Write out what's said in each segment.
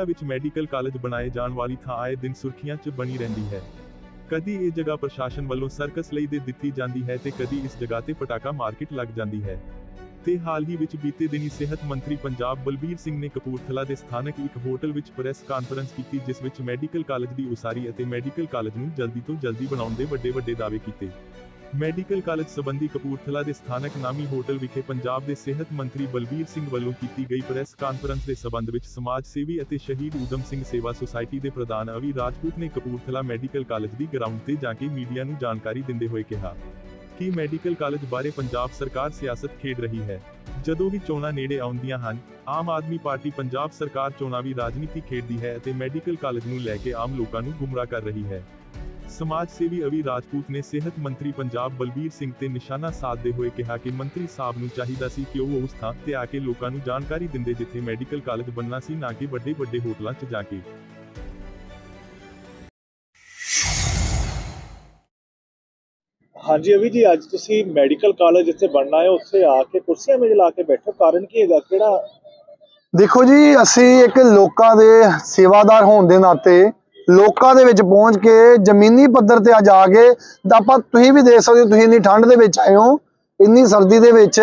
ਕਪੂਰਥਲਾ ਵਿੱਚ medical college ਬਣਾਏ ਜਾਣ ਵਾਲੀ ਥਾਂ ਆਏ ਦਿਨ ਸੁਰਖੀਆਂ 'ਚ ਬਣੀ ਰਹਿੰਦੀ ਹੈ। ਕਦੀ ਇਹ ਜਗ੍ਹਾ ਪ੍ਰਸ਼ਾਸਨ ਵੱਲੋਂ ਸਰਕਸ ਲਈ ਦੇ ਦਿੱਤੀ ਜਾਂਦੀ ਹੈ ਤੇ ਕਦੀ ਇਸ ਜਗ੍ਹਾ ਤੇ ਪਟਾਕਾ ਮਾਰਕੀਟ ਲੱਗ ਜਾਂਦੀ ਹੈ। ਤੇ ਹਾਲ ਹੀ ਵਿੱਚ ਬੀਤੇ ਦਿਨੀ ਸਿਹਤ ਮੰਤਰੀ ਪੰਜਾਬ ਬਲਬੀਰ ਸਿੰਘ ਨੇ ਕਪੂਰਥਲਾ ਦੇ ਸਥਾਨਕ ਇੱਕ ਹੋਟਲ ਵਿੱਚ ਪ੍ਰੈਸ ਕਾਨਫਰੰਸ ਕੀਤੀ ਜਿਸ ਵਿੱਚ ਮੈਡੀਕਲ ਕਾਲਜ ਦੀ ਉਸਾਰੀ ਅਤੇ ਮੈਡੀਕਲ ਕਾਲਜ ਨੂੰ ਜਲਦੀ ਤੋਂ ਜਲਦੀ ਬਣਾਉਣ ਦੇ ਵੱਡੇ ਵੱਡੇ ਦਾਅਵੇ ਕੀਤੇ। ਮੈਡੀਕਲ ਕਾਲਜ ਸਬੰਧੀ ਕਪੂਰਥਲਾ ਦੇ ਸਥਾਨਕ ਨਾਮੀ ਹੋਟਲ ਵਿਖੇ ਪੰਜਾਬ ਦੇ ਸਿਹਤ ਮੰਤਰੀ ਬਲਬੀਰ ਸਿੰਘ ਵੱਲੋਂ ਕੀਤੀ ਗਈ ਪ੍ਰੈਸ ਕਾਨਫਰੰਸ ਦੇ ਸਬੰਧ ਵਿੱਚ ਸਮਾਜ ਸੇਵੀ ਅਤੇ ਸ਼ਹੀਦ ਊਧਮ ਸਿੰਘ ਸੇਵਾ ਸੁਸਾਇਟੀ ਦੇ ਪ੍ਰਧਾਨ ਅਵੀ ਰਾਜਪੂਤ ਨੇ ਕਪੂਰਥਲਾ ਮੈਡੀਕਲ ਕਾਲਜ ਦੀ ਗਰਾਊਂਡ ਤੇ ਜਾ ਕੇ ਮੀਡੀਆ ਨੂੰ ਜਾਣਕਾਰੀ ਦਿੰਦੇ ਹੋਏ ਕਿਹਾ ਕਿ ਮੈਡੀਕਲ ਕਾਲਜ ਬਾਰੇ ਪੰਜਾਬ ਸਰਕਾਰ ਸਿਆਸਤ ਖੇਡ ਰਹੀ ਹੈ। ਜਦੋਂ ਵੀ ਚੋਣਾਂ ਨੇੜੇ ਆਉਂਦੀਆਂ ਹਨ, ਆਮ ਆਦਮੀ ਪਾਰਟੀ ਪੰਜਾਬ ਸਰਕਾਰ ਚੋਣਾਂ ਵੀ ਰਾਜਨੀਤੀ ਖੇਡਦੀ ਹੈ ਅਤੇ ਮੈਡੀਕਲ ਕਾਲਜ ਨੂੰ ਲੈ ਕੇ ਆਮ ਲੋਕਾਂ ਨੂੰ ਗੁੰਮਰਾਹ ਕਰ ਰਹੀ ਹੈ। ਸਮਾਜ ਸੇਵੀ ਅਵੀ ਰਾਜਪੂਤ ਨੇ ਸਿਹਤ ਮੰਤਰੀ ਪੰਜਾਬ ਬਲਬੀਰ ਸਿੰਘ ਤੇ ਨਿਸ਼ਾਨਾ ਸਾਧਦੇ ਹੋਏ ਕਿਹਾ ਕਿ ਮੰਤਰੀ ਸਾਹਿਬ ਨੂੰ ਚਾਹੀਦਾ ਸੀ ਕਿ ਉਹ ਉਸ ਥਾਂ ਤੇ ਆ ਕੇ ਲੋਕਾਂ ਨੂੰ ਜਾਣਕਾਰੀ ਦਿੰਦੇ ਜਿੱਥੇ ਮੈਡੀਕਲ ਕਾਲਜ ਬਣਨਾ ਸੀ ਨਾ ਕਿ ਵੱਡੇ ਵੱਡੇ ਹੋਟਲਾਂ 'ਚ ਜਾ ਕੇ। ਹਾਂਜੀ ਅਵੀ ਜੀ ਅੱਜ ਤੁਸੀਂ ਮੈਡੀਕਲ ਕਾਲਜ ਜਿੱਥੇ ਬਣਨਾ ਹੈ ਉੱਥੇ ਆ ਕੇ ਕੁਰਸੀਆਂ ਮੇਜ਼ ਲਾ ਕੇ ਬੈਠੋ। ਕਾਰਨ ਕੀ ਹੈਗਾ? ਕਿਹੜਾ ਦੇਖੋ ਜੀ ਅਸੀਂ ਇੱਕ ਲੋਕਾਂ ਦੇ ਸੇਵਾਦਾਰ ਹੋਣ ਦੇ ਨਾਤੇ ਲੋਕਾਂ ਦੇ ਵਿੱਚ ਪਹੁੰਚ ਕੇ ਜ਼ਮੀਨੀ ਪੱਧਰ ਤੇ ਅੱਜ ਆ ਕੇ ਤਾਂ ਆਪਾਂ ਤੁਸੀਂ ਵੀ ਦੇਖ ਸਕਦੇ ਹੋ, ਤੁਸੀਂ ਇੰਨੀ ਠੰਡ ਦੇ ਵਿੱਚ ਆਏ ਹੋ, ਇੰਨੀ ਸਰਦੀ ਦੇ ਵਿੱਚ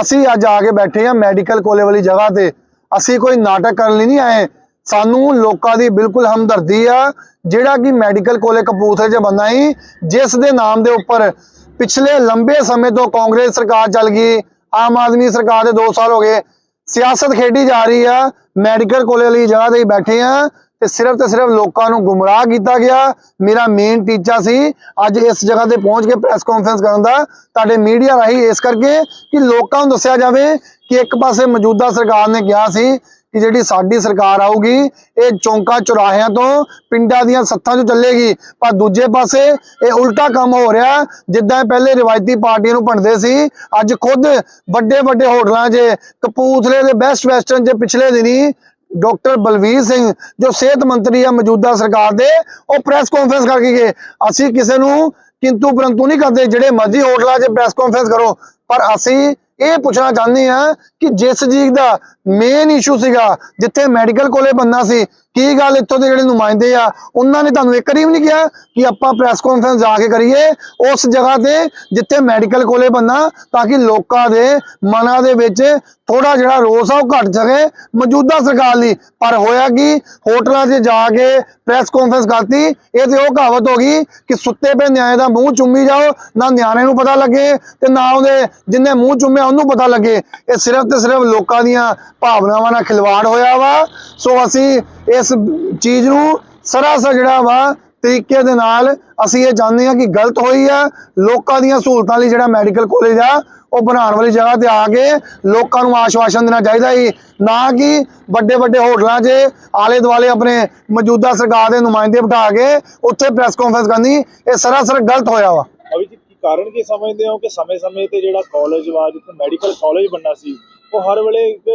ਅਸੀਂ ਅੱਜ ਆ ਕੇ ਬੈਠੇ ਹਾਂ ਮੈਡੀਕਲ ਕੋਲੇ ਵਾਲੀ ਜਗ੍ਹਾ ਤੇ। ਅਸੀਂ ਕੋਈ ਨਾਟਕ ਕਰਨ ਲਈ ਨਹੀਂ ਆਏ। ਸਾਨੂੰ ਲੋਕਾਂ ਦੀ ਬਿਲਕੁਲ ਹਮਦਰਦੀ ਆ, ਜਿਹੜਾ ਕਿ ਮੈਡੀਕਲ ਕੋਲੇ ਕਪੂਰਥਲੇ 'ਚ ਬੰਦਾ ਹੀ ਜਿਸ ਦੇ ਨਾਮ ਦੇ ਉੱਪਰ ਪਿਛਲੇ ਲੰਬੇ ਸਮੇਂ ਤੋਂ ਕਾਂਗਰਸ ਸਰਕਾਰ ਚੱਲ ਗਈ, ਆਮ ਆਦਮੀ ਸਰਕਾਰ ਦੇ 2 ਸਾਲ ਹੋ ਗਏ, ਸਿਆਸਤ ਖੇਡੀ ਜਾ ਰਹੀ ਆ, ਮੈਡੀਕਲ ਕੋਲੇ ਵਾਲੀ ਜਗ੍ਹਾ ਤੇ ਹੀ ਬੈਠੇ ਆ। ਤੇ ਸਿਰਫ ਤੇ ਸਿਰਫ ਲੋਕਾਂ ਨੂੰ ਗੁੰਮਰਾਹ ਕੀਤਾ ਗਿਆ। ਮੇਰਾ ਮੇਨ ਟੀਚਾ ਸੀ। ਅੱਜ ਇਸ ਜਗ੍ਹਾ ਤੇ ਪਹੁੰਚ ਕੇ ਪ੍ਰੈਸ ਕਾਨਫਰੰਸ ਕਰਨ ਦਾ ਤੁਹਾਡੇ ਮੀਡੀਆ ਰਾਹੀਂ ਇਸ ਕਰਕੇ ਕਿ ਲੋਕਾਂ ਨੂੰ ਦੱਸਿਆ ਜਾਵੇ ਕਿ ਇੱਕ ਪਾਸੇ ਮੌਜੂਦਾ ਸਰਕਾਰ ਨੇ ਕਿਹਾ ਸੀ ਕਿ ਜਿਹੜੀ ਸਾਡੀ ਸਰਕਾਰ ਆਊਗੀ, ਇਹ ਚੌਂਕਾ ਚੁਰਾਹਿਆਂ ਤੋਂ ਪਿੰਡਾਂ ਦੀਆਂ ਸੱਥਾਂ ਚੋਂ ਚੱਲੇਗੀ। ਪਰ ਦੂਜੇ ਪਾਸੇ ਇਹ ਉਲਟਾ ਕੰਮ ਹੋ ਰਿਹਾ। ਜਿੱਦਾਂ ਪਹਿਲੇ ਰਿਵਾਇਤੀ ਪਾਰਟੀਆਂ ਨੂੰ ਭੰਡਦੇ ਸੀ, ਅੱਜ ਖੁਦ ਵੱਡੇ ਵੱਡੇ ਹੋਟਲਾਂ 'ਚ ਕਪੂਥਲੇ ਦੇ ਬੈਸਟ ਵੈਸਟਰਨ 'ਚ ਪਿਛਲੇ ਦਿਨੀ ਡਾਕਟਰ ਬਲਵੀਰ ਸਿੰਘ, ਜੋ ਸਿਹਤ ਮੰਤਰੀ ਆ ਮੌਜੂਦਾ ਸਰਕਾਰ ਦੇ, ਉਹ ਪ੍ਰੈਸ ਕਾਨਫਰੰਸ ਕਰਕੇ ਗਏ। ਅਸੀਂ ਕਿਸੇ ਨੂੰ ਕਿੰਤੂ ਪਰੰਤੂ ਨਹੀਂ ਕਰਦੇ, ਜਿਹੜੇ ਮਰਜ਼ੀ ਹੋਟਲਾਂ 'ਚ ਪ੍ਰੈਸ ਕਾਨਫਰੰਸ ਕਰੋ, ਪਰ ਅਸੀਂ ਇਹ ਪੁੱਛਣਾ ਚਾਹੁੰਦੇ ਆ ਕਿ ਜਿਸ ਚੀਜ਼ ਦਾ ਮੇਨ ਇਸ਼ੂ ਸੀਗਾ, ਜਿੱਥੇ ਮੈਡੀਕਲ ਕੋਲੇ ਬੰਨਾ ਸੀ। ਕੀ ਗੱਲ ਇੱਥੋਂ ਦੇ ਜਿਹੜੇ ਨੁਮਾਇੰਦੇ ਆ, ਉਹਨਾਂ ਨੇ ਤੁਹਾਨੂੰ ਇੱਕ ਵਾਰੀ ਨਹੀਂ ਕਿਹਾ ਕਿ ਆਪਾਂ ਪ੍ਰੈਸ ਕਾਨਫਰੰਸ ਜਾ ਕੇ ਕਰੀਏ ਉਸ ਜਗ੍ਹਾ ਤੇ, ਜਿੱਥੇ ਮੈਡੀਕਲ ਕੋਲੇ ਬੰਨਾ ਤਾਂ ਕਿ ਲੋਕਾਂ ਦੇ ਮਨਾਂ ਦੇ ਵਿੱਚ ਥੋੜਾ ਜਿਹੜਾ ਰੋਸ ਆ ਉਹ ਘਟ ਸਕੇ ਮੌਜੂਦਾ ਸਰਕਾਰ ਲਈ, ਪਰ ਹੋਇਆ ਕਿ, ਹੋਟਲਾਂ 'ਚ ਜਾ ਕੇ ਪ੍ਰੈਸ ਕਾਨਫਰੰਸ ਕਰਤੀ, ਇਹ ਤੇ ਉਹ ਕਹਾਵਤ ਹੋ ਗਈ ਕਿ ਸੁੱਤੇ ਪਏ ਨਿਆਣੇ ਦਾ ਮੂੰਹ ਚੁੰਮੀ ਜਾਓ, ਨਾ ਨਿਆਣੇ ਨੂੰ ਪਤਾ ਲੱਗੇ ਤੇ ਨਾ ਉਹਦੇ ਜਿੰਨੇ ਮੂੰਹ ਚੁੰਮਿਆ ਉਹਨੂੰ ਪਤਾ ਲੱਗੇ। ਇਹ ਸਿਰਫ ਤੇ ਸਿਰਫ ਲੋਕਾਂ ਦੀਆਂ ਭਾਵਨਾਵਾਂ ਨਾਲ ਖਿਲਵਾੜ ਹੋਇਆ ਵਾ। ਸੋ ਅਸੀਂ ਇਸ ਚੀਜ਼ ਨੂੰ ਸਰਾਸਰ ਜਿਹੜਾ ਵਾ, ਤਰੀਕੇ ਦੇ ਨਾਲ ਅਸੀਂ ਇਹ ਜਾਣਦੇ ਹਾਂ ਕਿ ਗਲਤ ਹੋਈ ਆ। ਲੋਕਾਂ ਦੀਆਂ ਸਹੂਲਤਾਂ ਲਈ ਜਿਹੜਾ ਮੈਡੀਕਲ ਕਾਲਜ ਆ, ਉਹ ਬਣਾਉਣ ਵਾਲੀ ਜਗ੍ਹਾ ਤੇ ਆ ਕੇ ਲੋਕਾਂ ਨੂੰ ਆਸ਼ਵਾਸਨ ਦੇਣਾ ਚਾਹੀਦਾ ਸੀ। ਨਾ ਕਿ ਵੱਡੇ ਵੱਡੇ ਹੋਟਲਾਂ 'ਚ ਆਲੇ ਦੁਆਲੇ ਆਪਣੇ ਮੌਜੂਦਾ ਸਰਕਾਰ ਦੇ ਨੁਮਾਇੰਦੇ ਬਿਠਾ ਕੇ ਉੱਥੇ ਪ੍ਰੈਸ ਕਾਨਫਰੰਸ ਕਰਨੀ, ਇਹ ਸਰਾਸਰ ਗਲਤ ਹੋਇਆ ਵਾ। ਅਵੀ ਕੀ ਕਾਰਨ ਕੀ ਸਮਝਦੇ ਹੋ ਕਿ ਸਮੇਂ-ਸਮੇਂ ਤੇ ਜਿਹੜਾ ਕਾਲਜ ਵਾ, ਜਿੱਥੇ ਮੈਡੀਕਲ ਕਾਲਜ ਬਣਨਾ ਸੀ, ਉਹ ਹਰ ਵੇਲੇ ਇੱਕ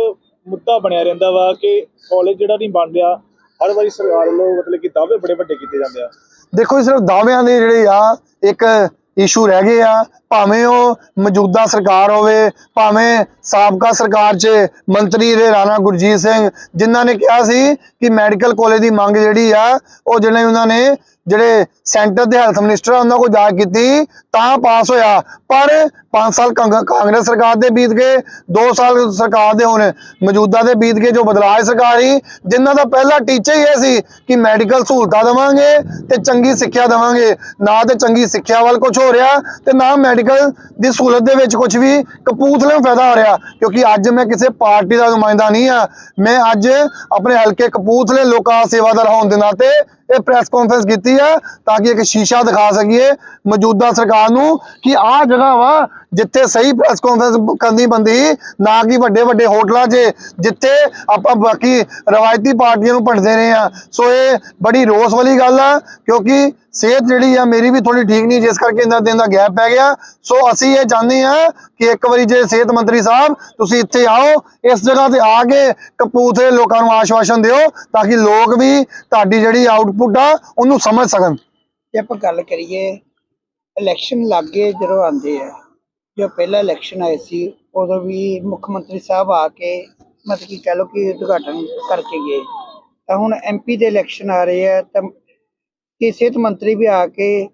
ਮੁੱਦਾ ਬਣਿਆ ਰਹਿੰਦਾ ਵਾ ਕਿ ਕਾਲਜ ਜਿਹੜਾ ਨਹੀਂ ਬਣ ਰਿਹਾ, ਹਰ ਵਾਰੀ ਸਰਕਾਰ ਵੱਲੋਂ ਮਤਲਬ ਕਿ ਦਾਅਵੇ ਬੜੇ ਵੱਡੇ ਕੀਤੇ ਜਾਂਦੇ ਆ। ਦੇਖੋ ਸਿਰਫ ਦਾਅਵਿਆਂ ਦੇ ਜਿਹੜੇ ਆ, ਇੱਕ ਇਸ਼ੂ ਰਹਿ ਗਏ ਆ ਭਾਵੇਂ ਉਹ ਮੌਜੂਦਾ ਸਰਕਾਰ ਹੋਵੇ, ਭਾਵੇਂ ਸਾਬਕਾ ਸਰਕਾਰ 'ਚ ਮੰਤਰੀ ਰਹੇ ਰਾਣਾ ਗੁਰਜੀਤ ਸਿੰਘ, ਜਿਨ੍ਹਾਂ ਨੇ ਕਿਹਾ ਸੀ ਕਿ ਮੈਡੀਕਲ ਕਾਲਜ ਦੀ ਮੰਗ ਜਿਹੜੀ ਆ, ਉਹ ਜਿਹੜੇ ਉਹਨਾਂ ਨੇ ਜਿਹੜੇ ਸੈਂਟਰ ਦੇ ਹੈਲਥ ਮਿਨਿਸਟਰ ਆ, ਉਹਨਾਂ ਕੋਲ ਜਾ ਕੀਤੀ, ਤਾਂ ਪਾਸ ਹੋਇਆ। ਪਰ 5 ਸਾਲ ਕਾਂਗ- ਕਾਂਗਰਸ ਸਰਕਾਰ ਦੇ ਬੀਤ ਗਏ 2 ਸਾਲ ਸਰਕਾਰ ਦੇ ਹੁਣ ਮੌਜੂਦਾ ਦੇ ਬੀਤ ਗਏ, ਜੋ ਬਦਲਾਅ ਸਰਕਾਰ ਸੀ ਜਿਨ੍ਹਾਂ ਦਾ ਪਹਿਲਾ ਟੀਚਾ ਹੀ ਇਹ ਸੀ ਕਿ ਮੈਡੀਕਲ ਸਹੂਲਤਾਂ ਦੇਵਾਂਗੇ ਤੇ ਚੰਗੀ ਸਿੱਖਿਆ ਦੇਵਾਂਗੇ। ਨਾ ਤੇ ਚੰਗੀ ਸਿੱਖਿਆ ਵੱਲ ਕੁਝ ਹੋ ਰਿਹਾ ਤੇ ਨਾ ਮੈਡੀਕਲ ਦੀ ਸਹੂਲਤ ਦੇ ਵਿੱਚ ਕੁਝ ਵੀ ਕਪੂਰਥਲੇ ਨੂੰ ਫਾਇਦਾ ਹੋ ਰਿਹਾ, ਕਿਉਂਕਿ ਅੱਜ ਮੈਂ ਕਿਸੇ ਪਾਰਟੀ ਦਾ ਨੁਮਾਇੰਦਾ ਨਹੀਂ ਆ ਮੈਂ ਅੱਜ ਆਪਣੇ ਹਲਕੇ ਕਪੂਰਥਲੇ ਲੋਕਾਂ ਦਾ ਸੇਵਾਦਾਰ ਹੋਣ ਦੇ ਨਾਤੇ ਇਹ ਪ੍ਰੈਸ ਕਾਨਫਰੰਸ ਕੀਤੀ ਆ ਤਾਂ ਕਿ ਇੱਕ ਸ਼ੀਸ਼ਾ ਦਿਖਾ ਸਕੀਏ ਮੌਜੂਦਾ ਸਰਕਾਰ ਨੂੰ ਕਿ ਆਹ ਜਗ੍ਹਾ ਵਾ ਜਿੱਥੇ ਸਹੀ ਪ੍ਰੈਸ ਕਾਨਫਰੰਸ ਕਰਨੀ ਬੰਦੀ ਨਾ ਕਿ ਵੱਡੇ ਵੱਡੇ ਹੋਟਲਾਂ 'ਚ, ਜਿੱਥੇ ਆਪਾਂ ਬਾਕੀ ਰਵਾਇਤੀ ਪਾਰਟੀਆਂ ਨੂੰ ਭੰਡਦੇ ਰਹੇ ਆ। ਸੋ ਇਹ ਬੜੀ ਰੋਸ ਵਾਲੀ ਗੱਲ ਆ, ਕਿਉਂਕਿ ਸਿਹਤ ਜਿਹੜੀ ਆ, ਮੇਰੀ ਵੀ ਥੋੜੀ ਠੀਕ ਨਹੀਂ, ਜਿਸ ਕਰਕੇ ਇਹਨਾਂ ਦਿਨ ਦਾ ਗੈਪ ਪੈ ਗਿਆ। ਸੋ ਅਸੀਂ ਇਹ ਚਾਹੁੰਦੇ ਆ ਕਿ ਇੱਕ ਵਾਰੀ ਜੇ ਸਿਹਤ ਮੰਤਰੀ ਸਾਹਿਬ, ਤੁਸੀਂ ਇੱਥੇ ਆਓ, ਇਸ ਜਗ੍ਹਾ ਤੇ ਆ ਕੇ ਕਪੂਰਥਲੇ ਲੋਕਾਂ ਨੂੰ ਆਸ਼ਵਾਸਨ ਦਿਓ, ਤਾਂ ਕਿ ਲੋਕ ਵੀ ਤੁਹਾਡੀ ਜਿਹੜੀ ਆਊਟਪੁੱਟ ਆ ਉਹਨੂੰ ਸਮਝ ਸਕਣ। ਜੇ ਆਪਾਂ ਗੱਲ ਕਰੀਏ ਇਲੈਕਸ਼ਨ ਲੱਗੇ ਜਦੋਂ ਆਉਂਦੇ ਆ ਜੋ ਪਹਿਲਾ ਇਲੈਕਸ਼ਨ ਆਏ ਸੀ ਉਦੋਂ ਵੀ ਮੁੱਖ ਮੰਤਰੀ ਸਾਹਿਬ ਆ ਕੇ ਮਤਲਬ ਕਿ ਕਹਿ ਲਓ ਕਿ ਉਦਘਾਟਨ ਕਰਕੇ ਗਏ। ਤਾਂ ਹੁਣ ਐਮਪੀ ਦੇ ਇਲੈਕਸ਼ਨ ਆ ਰਹੇ ਆ ਤਾਂ ਕਿ ਸਿਹਤ ਮੰਤਰੀ ਵੀ ਆ ਕੇ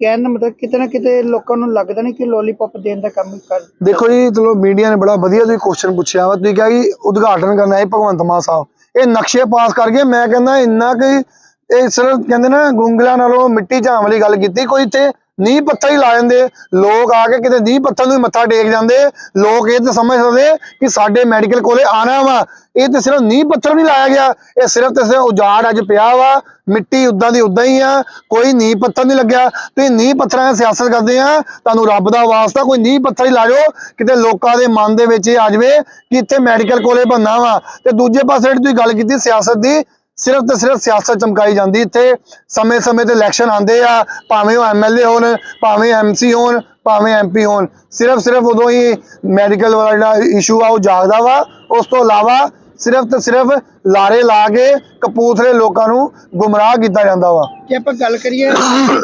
ਕਹਿਣ ਦਾ ਮਤਲਬ ਕਿਤੇ ਨਾ ਕਿਤੇ ਲੋਕਾਂ ਨੂੰ ਲੱਗਦਾ ਨਹੀਂ ਕਿ ਲੋਲੀਪੌਪ ਦੇਣ ਦਾ ਕੰਮ ਕਰ ਦੇਖੋ ਜੀ ਚਲੋ ਮੀਡੀਆ ਨੇ ਬੜਾ ਵਧੀਆ ਤੁਸੀਂ ਕੁਐਸਚਨ ਪੁੱਛਿਆ ਵਾ ਤੁਸੀਂ ਕਿਹਾ ਕਿ ਉਦਘਾਟਨ ਕਰਨਾ ਹੈ ਭਗਵੰਤ ਮਾਨ ਸਾਹਿਬ। ਇਹ ਨਕਸ਼ੇ ਪਾਸ ਕਰ ਗਏ ਮੈਂ ਕਹਿੰਦਾ ਇੰਨਾ ਕਿ ਇਹ ਸਿਰਫ ਕਹਿੰਦੇ ਨਾ ਗੁੰਗਲਾਂ ਨਾਲੋਂ ਮਿੱਟੀ ਝਾਮ ਵਾਲੀ ਗੱਲ ਕੀਤੀ। ਕੋਈ ਇੱਥੇ ਨੀਂਹ ਪੱਥਰ ਹੀ ਲਾ ਜਾਂਦੇ ਲੋਕ ਆ ਕੇ ਕਿਤੇ ਨੀਂਹ ਪੱਥਰ ਨੂੰ ਮੱਥਾ ਟੇਕ ਜਾਂਦੇ। ਲੋਕ ਇਹ ਤਾਂ ਸਮਝ ਸਕਦੇ ਕਿ ਸਾਡੇ ਮੈਡੀਕਲ ਕੋਲੇ ਆਣਾ ਵਾ। ਇਹ ਤੇ ਸਿਰਫ ਨੀਂਹ ਪੱਥਰ ਨਹੀਂ ਲਾਇਆ ਗਿਆ। ਇਹ ਸਿਰਫ ਤੇ ਸਿਰਫ ਉਜਾੜ ਅੱਜ ਪਿਆ ਵਾ। ਮਿੱਟੀ ਉਦਾਂ ਦੀ ਉਦਾਂ ਹੀ ਆ। ਕੋਈ ਨੀਂਹ ਪੱਥਰ ਨਹੀਂ ਲੱਗਿਆ। ਤੁਸੀਂ ਨੀਂਹ ਪੱਥਰਾਂ ਦੀ ਸਿਆਸਤ ਕਰਦੇ ਆ। ਤੁਹਾਨੂੰ ਰੱਬ ਦਾ ਵਾਸਤਾ ਕੋਈ ਨੀਂਹ ਪੱਥਰ ਹੀ ਲਾ ਜਾਓ। ਕਿਤੇ ਲੋਕਾਂ ਦੇ ਮਨ ਦੇ ਵਿੱਚ ਇਹ ਆ ਜਾਵੇ ਕਿ ਇੱਥੇ ਮੈਡੀਕਲ ਕੋਲੇ ਬੰਨਾ ਵਾ। ਤੇ ਦੂਜੇ ਪਾਸੇ ਜਿਹੜੀ ਤੁਸੀਂ ਗੱਲ ਕੀਤੀ ਸਿਆਸਤ ਦੀ ਸਿਰਫ ਤੇ ਸਿਰਫ ਸਿਆਸਤ ਚਮਕਾਈ ਜਾਂਦੀ, ਇੱਥੇ ਸਮੇਂ-ਸਮੇਂ ਤੇ ਇਲੈਕਸ਼ਨ ਆਉਂਦੇ ਆ, ਭਾਵੇਂ ਉਹ ਐਮਐਲਏ ਹੋਣ, ਭਾਵੇਂ ਐਮਸੀ ਹੋਣ, ਭਾਵੇਂ ਐਮਪੀ ਹੋਣ, ਸਿਰਫ ਸਿਰਫ ਉਦੋਂ ਹੀ ਮੈਡੀਕਲ ਵਾਲਾ ਜਿਹੜਾ ਇਸ਼ੂ ਆ, ਉਹ ਜਾਗਦਾ ਵਾ, ਉਸ ਤੋਂ ਇਲਾਵਾ ਸਿਰਫ ਤੇ ਸਿਰਫ ਲਾਰੇ ਲਾ ਕੇ ਕਪੂਰਥਲੇ ਲੋਕਾਂ ਨੂੰ ਗੁੰਮਰਾਹ ਕੀਤਾ ਜਾਂਦਾ ਵਾ। ਜੇ ਆਪਾਂ ਗੱਲ ਕਰੀਏ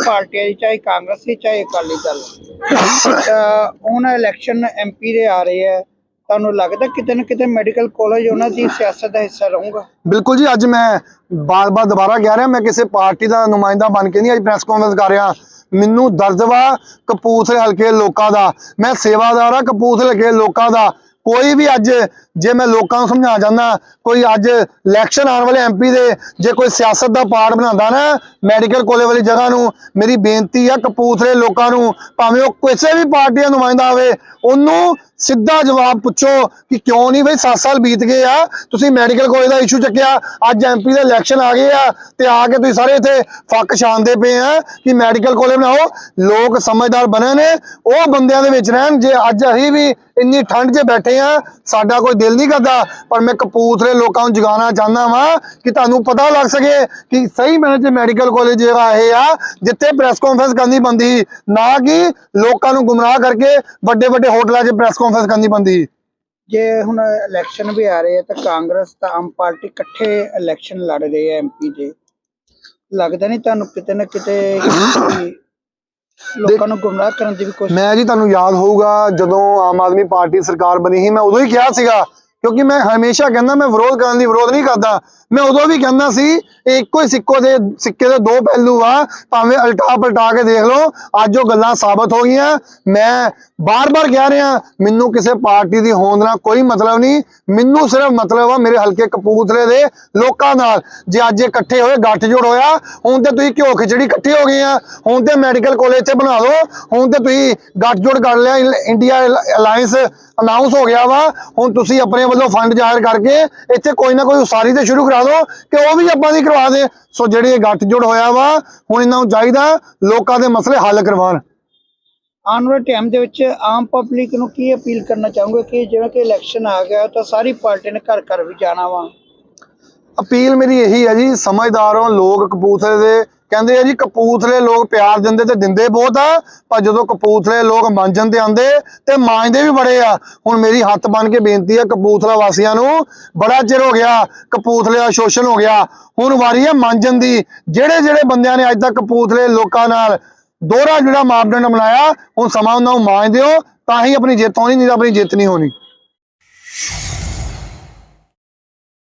ਪਾਰਟੀਆਂ ਦੀ ਚਾਹੇ ਕਾਂਗਰਸ ਦੀ, ਚਾਹੇ ਅਕਾਲੀ ਦਲ ਤਾਂ ਹੁਣ ਇਲੈਕਸ਼ਨ ਐਮਪੀ ਦੇ ਆ ਰਹੇ ਆ ਤੁਹਾਨੂੰ ਲੱਗਦਾ ਕਿਤੇ ਨਾ ਕਿਤੇ ਮੈਡੀਕਲ ਕਾਲਜ ਉਹਨਾਂ ਦੀ ਸਿਆਸਤ ਦਾ ਹਿੱਸਾ ਰਹੂਗਾ? ਬਿਲਕੁਲ ਜੀ, ਅੱਜ ਮੈਂ ਬਾਰ-ਬਾਰ ਦੁਬਾਰਾ ਕਹਿ ਰਿਹਾ, ਮੈਂ ਕਿਸੇ ਪਾਰਟੀ ਦਾ ਨੁਮਾਇੰਦਾ ਬਣ ਕੇ ਨਹੀਂ ਅੱਜ ਪ੍ਰੈਸ ਕਾਨਫਰੰਸ ਕਰ ਰਿਹਾ। ਮੈਨੂੰ ਦਰਦ ਵਾ ਕਪੂਰਥਲੇ ਹਲਕੇ ਲੋਕਾਂ ਦਾ। ਮੈਂ ਸੇਵਾਦਾਰ ਆ ਕਪੂਰਥਲੇ ਹਲਕੇ ਲੋਕਾਂ ਦਾ। ਕੋਈ ਵੀ ਅੱਜ ਜੇ ਮੈਂ ਲੋਕਾਂ ਨੂੰ ਸਮਝਾ ਚਾਹੁੰਦਾ ਕੋਈ ਅੱਜ ਇਲੈਕਸ਼ਨ ਆਉਣ ਵਾਲੇ ਐਮਪੀ ਦੇ, ਜੇ ਕੋਈ ਸਿਆਸਤ ਦਾ ਪਾਰਟ ਬਣਾਉਂਦਾ ਨਾ ਮੈਡੀਕਲ ਕਾਲਜ ਵਾਲੀ ਜਗ੍ਹਾ ਨੂੰ, ਮੇਰੀ ਬੇਨਤੀ ਆ ਕਪੂਰਥਲੇ ਲੋਕਾਂ ਨੂੰ, ਭਾਵੇਂ ਉਹ ਕਿਸੇ ਵੀ ਪਾਰਟੀ ਦਾ ਨੁਮਾਇੰਦਾ ਹੋਵੇ, ਉਹਨੂੰ ਸਿੱਧਾ ਜਵਾਬ ਪੁੱਛੋ ਕਿ ਕਿਉਂ ਨਹੀਂ ਬਈ 7 ਸਾਲ ਬੀਤ ਗਏ ਆ, ਤੁਸੀਂ ਮੈਡੀਕਲ ਕਾਲਜ ਦਾ ਇਸ਼ੂ ਚੱਕਿਆ, ਅੱਜ ਐਮਪੀ ਦੇ ਇਲੈਕਸ਼ਨ ਆ ਗਏ ਆ, ਤੇ ਆ ਕੇ ਤੁਸੀਂ ਸਾਰੇ ਇੱਥੇ ਫੱਕ ਛਾਂਦੇ ਪਏ ਆ ਕਿ ਮੈਡੀਕਲ ਕਾਲਜ ਬਣਾਓ। ਲੋਕ ਸਮਝਦਾਰ ਬਣੇ ਨੇ, ਉਹ ਬੰਦਿਆਂ ਦੇ ਵਿੱਚ ਰਹਿਣ, ਜੇ ਅੱਜ ਅਸੀਂ ਵੀ ਇੰਨੀ ਠੰਡ 'ਚ ਬੈਠੇ ਆ, ਸਾਡਾ ਕੋਈ ਦਿਲ ਨਹੀਂ ਕਰਦਾ, ਪਰ ਮੈਂ ਕਪੂਰਥਲੇ ਲੋਕਾਂ ਨੂੰ ਜਗਾਉਣਾ ਚਾਹੁੰਦਾ ਵਾਂ ਕਿ ਤੁਹਾਨੂੰ ਪਤਾ ਲੱਗ ਸਕੇ ਕਿ ਸਹੀ ਮੈਨੇ ਮੈਡੀਕਲ ਕਾਲਜ ਜਿਹੜਾ ਇਹ ਆ, ਜਿੱਥੇ ਪ੍ਰੈਸ ਕਾਨਫਰੰਸ ਕਰਨੀ ਬੰਦੀ ਨਾ ਕਿ ਲੋਕਾਂ ਨੂੰ ਗੁੰਮਰਾਹ ਕਰਕੇ ਵੱਡੇ ਵੱਡੇ ਹੋਟਲਾਂ 'ਚ ਪ੍ਰੈਸ ਕਾਨਫਰੰਸ ਕਰਨੀ ਬੰਦੀ ਜੇ ਹੁਣ ਇਲੈਕਸ਼ਨ ਵੀ ਆ ਰਹੇ ਆ, ਤਾਂ ਕਾਂਗਰਸ, ਤਾਂ ਆਮ ਪਾਰਟੀ ਇਕੱਠੇ ਇਲੈਕਸ਼ਨ ਲੜ ਰਹੇ ਆ ਐਮਪੀ ਦੇ। ਲੱਗਦਾ ਨਹੀਂ ਤੁਹਾਨੂੰ ਕਿਤੇ ਨਾ ਕਿਤੇ ਲੋਕਾਂ ਨੂੰ ਗੁੰਮਰਾਹ ਕਰਨ ਦੀ ਵੀ ਕੋਸ਼ਿਸ਼ ਮੈਂ ਜੀ ਤੁਹਾਨੂੰ ਯਾਦ ਹੋਊਗਾ ਜਦੋਂ ਆਮ ਆਦਮੀ ਪਾਰਟੀ ਸਰਕਾਰ ਬਣੀ ਸੀ ਮੈਂ ਉਦੋਂ ਹੀ ਕਿਹਾ ਸੀਗਾ ਕਿਉਂਕਿ ਮੈਂ ਹਮੇਸ਼ਾ ਕਹਿੰਦਾ ਮੈਂ ਵਿਰੋਧ ਕਰਨ ਦੀ ਵਿਰੋਧ ਨਹੀਂ ਕਰਦਾ। ਮੈਂ ਉਦੋਂ ਵੀ ਕਹਿੰਦਾ ਸੀ, ਇੱਕੋ ਹੀ ਸਿੱਕੋ ਦੇ, ਸਿੱਕੇ ਦੇ ਦੋ ਪਹਿਲੂ ਆ, ਭਾਵੇਂ ਉਲਟਾ ਪਲਟਾ ਕੇ ਦੇਖ ਲਓ, ਅੱਜ ਉਹ ਗੱਲਾਂ ਸਾਬਤ ਹੋ ਗਈਆਂ। ਮੈਂ ਬਾਰ-ਬਾਰ ਕਹਿ ਰਿਹਾ, ਮੈਨੂੰ ਕਿਸੇ ਪਾਰਟੀ ਦੀ ਹੋਂਦ ਨਾਲ ਕੋਈ ਮਤਲਬ ਨਹੀਂ। ਮੈਨੂੰ ਸਿਰਫ ਮਤਲਬ ਆ ਮੇਰੇ ਹਲਕੇ ਕਪੂਰਥਲੇ ਦੇ ਲੋਕਾਂ ਨਾਲ। ਜੇ ਅੱਜ ਇਕੱਠੇ ਹੋਏ, ਗੱਠਜੋੜ ਹੋਇਆ, ਹੁਣ ਤੇ ਤੁਸੀਂ ਘਿਓ ਖਿਚੜੀ ਇਕੱਠੇ ਹੋ ਗਏ ਆ। ਹੁਣ ਤੇ ਮੈਡੀਕਲ ਕਾਲਜ 'ਚ ਬਣਾ ਲਓ। ਹੁਣ ਤੇ ਤੁਸੀਂ ਗੱਠਜੋੜ ਕਰ ਲਿਆ, ਇੰਡੀਆ ਅਲਾਈਅੰਸ ਅਨਾਉਂਸ ਹੋ ਗਿਆ ਵਾ। ਹੁਣ ਤੁਸੀਂ ਆਪਣੇ ਵੱਲੋਂ ਫੰਡ ਜ਼ਾਹਿਰ ਕਰਕੇ ਇੱਥੇ ਕੋਈ ਨਾ ਕੋਈ ਉਸਾਰੀ ਤੇ ਸ਼ੁਰੂ ਕਰਾ ਦਿਓ ਕਿ ਉਹ ਵੀ ਆਪਾਂ ਦੀ ਕਰਵਾ ਦੇ। ਸੋ ਜਿਹੜੀ ਇਹ ਗੱਠਜੋੜ ਹੋਇਆ ਵਾ, ਹੁਣ ਇਹਨਾਂ ਨੂੰ ਚਾਹੀਦਾ ਲੋਕਾਂ ਦੇ ਮਸਲੇ ਹੱਲ ਕਰਵਾਉਣ। ਆਉਣ ਵਾਲੇ ਟਾਈਮ ਦੇ ਵਿੱਚ ਆਮ ਪਬਲਿਕ ਨੂੰ ਕੀ ਅਪੀਲ ਕਰਨਾ ਚਾਹੋਗੇ ਕਿ ਜਿਵੇਂ ਕਿ ਇਲੈਕਸ਼ਨ ਆ ਗਿਆ ਤਾਂ ਸਾਰੀ ਪਾਰਟੀ ਨੇ ਘਰ ਘਰ ਵੀ ਜਾਣਾ ਵਾ? ਅਪੀਲ ਮੇਰੀ ਇਹੀ ਹੈ ਜੀ, ਸਮਝਦਾਰ ਹੋ, ਲੋਕ ਕਪੂਥਲੇ ਦੇ। ਕਹਿੰਦੇ ਆ ਜੀ ਕਪੂਥਲੇ ਲੋਕ ਪਿਆਰ ਦਿੰਦੇ ਤੇ ਦਿੰਦੇ ਬਹੁਤ ਆ, ਪਰ ਜਦੋਂ ਕਪੂਥਲੇ ਲੋਕ ਮੰਜਣ ਤੇ ਆਂਦੇ ਤੇ ਮਾਂਜਦੇ ਵੀ ਬੜੇ ਆ। ਹੁਣ ਮੇਰੀ ਹੱਥ ਬਣ ਕੇ ਬੇਨਤੀ ਆ ਕਪੂਥਲਾ ਵਾਸੀਆਂ ਨੂੰ, ਬੜਾ ਚਿਰ ਹੋ ਗਿਆ ਕਪੂਥਲੇ ਦਾ ਸ਼ੋਸ਼ਣ ਹੋ ਗਿਆ। ਹੁਣ ਵਾਰੀ ਆ ਮਾਂਜਣ ਦੀ ਜਿਹੜੇ ਜਿਹੜੇ ਬੰਦਿਆਂ ਨੇ ਅੱਜ ਤੱਕ ਕਪੂਥਲੇ ਲੋਕਾਂ ਨਾਲ ਦੋਹਰਾ ਜਿਹੜਾ ਮਾਪਦੰਡ ਬਣਾਇਆ ਹੁਣ ਸਮਾਂ ਉਹਨਾਂ ਨੂੰ ਮਾਂਜਦੇ ਹੋ, ਤਾਂ ਹੀ ਆਪਣੀ ਜਿੱਤ ਹੋਣੀ, ਨਹੀਂ ਤਾਂ ਆਪਣੀ ਜਿੱਤ ਨਹੀਂ ਹੋਣੀ।